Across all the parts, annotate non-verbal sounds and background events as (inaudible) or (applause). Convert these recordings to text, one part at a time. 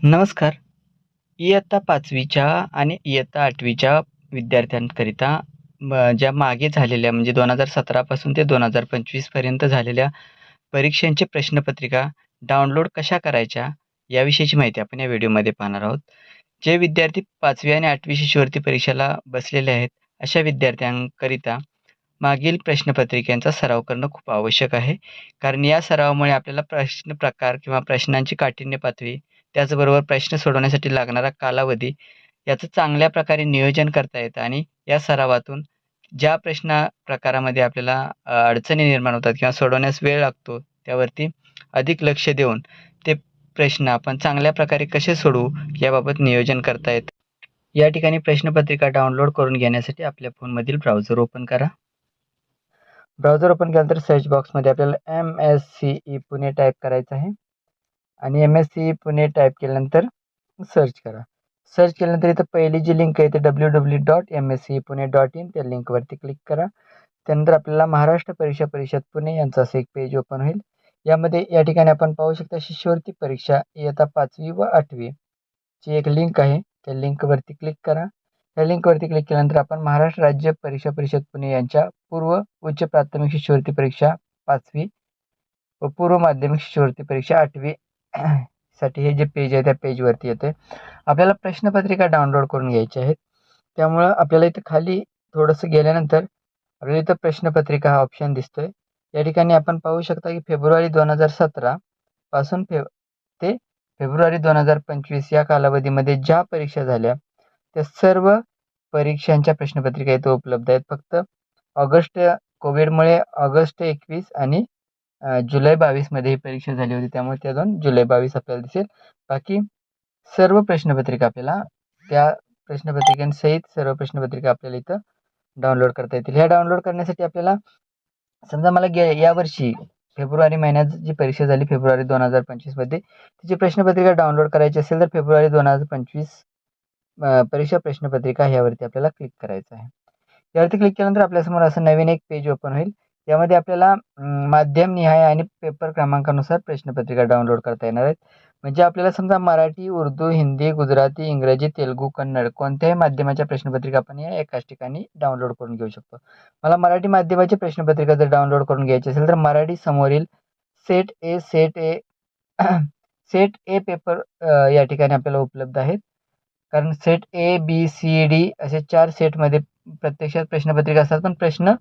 नमस्कार. इयत्ता पाचवीच्या आणि इयत्ता आठवीच्या विद्यार्थ्यांकरिता म ज्या मागे झालेल्या म्हणजे दोन हजार सतरापासून ते दोन हजार पंचवीसपर्यंत झालेल्या परीक्षांची प्रश्नपत्रिका डाउनलोड कशा करायच्या याविषयीची माहिती आपण या व्हिडिओमध्ये पाहणार आहोत. जे विद्यार्थी पाचवी आणि आठवी शिष्यवृत्ती परीक्षेला बसलेले आहेत अशा विद्यार्थ्यांकरिता मागील प्रश्नपत्रिकेचा सराव करणं खूप आवश्यक आहे. कारण या सरावामुळे आपल्याला प्रश्न प्रकार किंवा प्रश्नांची काठिण्य पातळी त्याचबरोबर प्रश्न सोडवण्यासाठी लागणारा कालावधी याचं चांगल्या प्रकारे नियोजन करता येतं आणि या सरावातून ज्या प्रश्न प्रकारामध्ये आपल्याला अडचणी निर्माण होतात किंवा सोडवण्यास वेळ लागतो त्यावरती अधिक लक्ष देऊन ते प्रश्न आपण चांगल्या प्रकारे कसे सोडवू याबाबत नियोजन करता येतं. या ठिकाणी प्रश्नपत्रिका डाउनलोड करून घेण्यासाठी आपल्या फोनमधील ब्राउझर ओपन करा. ब्राउझर ओपन केल्यानंतर सर्च बॉक्समध्ये आपल्याला M S C E Pune type करायचं आहे. आणि M S C E Pune type केल्यानंतर सर्च करा. सर्च केल्यानंतर इथं पहिली जी लिंक आहे ते W W dot M S C Pune dot in त्या लिंकवरती क्लिक करा. त्यानंतर आपल्याला महाराष्ट्र परीक्षा परिषद पुणे यांचं असं एक पेज ओपन होईल. यामध्ये या ठिकाणी आपण पाहू शकता शिष्यवृत्ती परीक्षा इयत्ता पाचवी व आठवी ची एक लिंक आहे. त्या लिंकवरती क्लिक करा. या लिंकवरती क्लिक केल्यानंतर आपण महाराष्ट्र राज्य परीक्षा परिषद पुणे यांच्या पूर्व उच्च प्राथमिक शिष्यवृत्ती परीक्षा पाचवी व पूर्व माध्यमिक शिष्यवृत्ती परीक्षा आठवी (clears throat) साठी हे जे पेज आहे त्या पेजवरती येते. आपल्याला प्रश्नपत्रिका डाउनलोड करून घ्यायची आहेत. त्यामुळं आपल्याला इथं खाली थोडंसं गेल्यानंतर आपल्याला इथं प्रश्नपत्रिका हा ऑप्शन दिसतोय. या ठिकाणी आपण पाहू शकता की फेब्रुवारी दोन हजार सतरा पासून फे ते फेब्रुवारी दोन हजार पंचवीस या कालावधीमध्ये ज्या परीक्षा झाल्या त्या सर्व परीक्षांच्या प्रश्नपत्रिका इथं उपलब्ध आहेत. फक्त ऑगस्ट कोविडमुळे ऑगस्ट एकवीस आणि जुलै बावीसमध्ये ही परीक्षा झाली होती. त्यामुळे त्या दोन जुलै बावीस आपल्याला दिसेल. बाकी सर्व प्रश्नपत्रिका आपल्याला त्या प्रश्नपत्रिकांसहित सर्व प्रश्नपत्रिका आपल्याला इथं डाउनलोड करता येतील. ह्या डाउनलोड करण्यासाठी आपल्याला समजा मला गे यावर्षी फेब्रुवारी महिन्यात जी परीक्षा झाली फेब्रुवारी दोन हजार पंचवीसमध्ये तिची प्रश्नपत्रिका डाउनलोड करायची असेल तर फेब्रुवारी दोन हजार पंचवीस परीक्षा प्रश्नपत्रिका ह्यावरती आपल्याला क्लिक करायचं आहे. यावरती क्लिक केल्यानंतर आपल्यासमोर असं नवीन एक पेज ओपन होईल. यामध्ये आपल्याला माध्यम निहाय आणि पेपर क्रमांकानुसार प्रश्नपत्रिका डाउनलोड करता येणार आहेत. म्हणजे आपल्याला समजा मराठी उर्दू हिंदी गुजराती इंग्रजी तेलुगू कन्नड कोणत्याही माध्यमाच्या प्रश्नपत्रिका आपण या एकाच ठिकाणी डाउनलोड करून घेऊ शकतो. मला मराठी माध्यमाची प्रश्नपत्रिका जर डाउनलोड करून घ्यायची असेल तर मराठी समोरील set A set A set A paper या ठिकाणी आपल्याला उपलब्ध आहेत. कारण set A B C D असे चार सेटमध्ये प्रत्यक्षात प्रश्नपत्रिका असतात. पण प्रश्न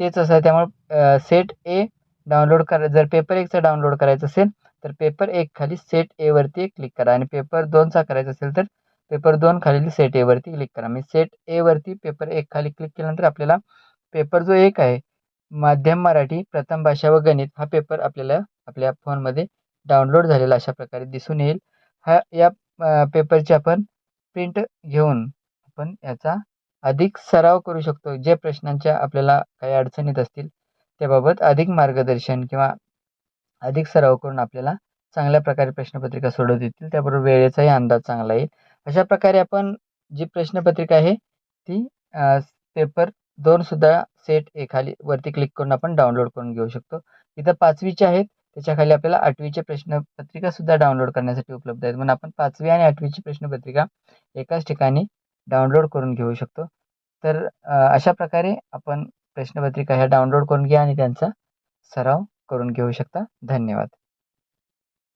तेच असतात. त्यामुळे सेट ए डाउनलोड करा जर पेपर एकचा डाउनलोड करायचं असेल तर पेपर एक खाली सेट एवरती क्लिक करा. आणि पेपर दोनचा करायचा असेल तर पेपर दोन खालील सेट एवरती क्लिक करा. मी सेट एवरती पेपर एक खाली क्लिक केल्यानंतर आपल्याला पेपर जो एक आहे माध्यम मराठी प्रथम भाषा व गणित हा पेपर आपल्याला आपल्या फोनमध्ये डाउनलोड झालेला अशा प्रकारे दिसून येईल. हा या पेपरची आपण प्रिंट घेऊन आपण याचा अधिक सराव करू शकतो. जे प्रश्नांच्या आपल्याला काही अडचणीत असतील त्याबाबत अधिक मार्गदर्शन किंवा अधिक सराव करून आपल्याला चांगल्या प्रकारे प्रश्नपत्रिका सोडवता येतील. त्याबरोबर वेळेचाही अंदाज चांगला येईल. अशा प्रकारे आपण जी प्रश्नपत्रिका आहे ती पेपर दोनसुद्धा सेट एखाली वरती क्लिक करून आपण डाउनलोड करून घेऊ शकतो. इथं पाचवीचे आहेत. त्याच्याखाली आपल्याला आठवीचे प्रश्नपत्रिका सुद्धा डाउनलोड करण्यासाठी उपलब्ध आहेत. म्हणून आपण पाचवी आणि आठवीची प्रश्नपत्रिका एकाच ठिकाणी डाउनलोड करून घेऊ शकतो. तर अशा प्रकारे आपण प्रश्नपत्रिका ह्या डाउनलोड करून घ्या आणि त्यांचा सराव करून घेऊ शकता. धन्यवाद.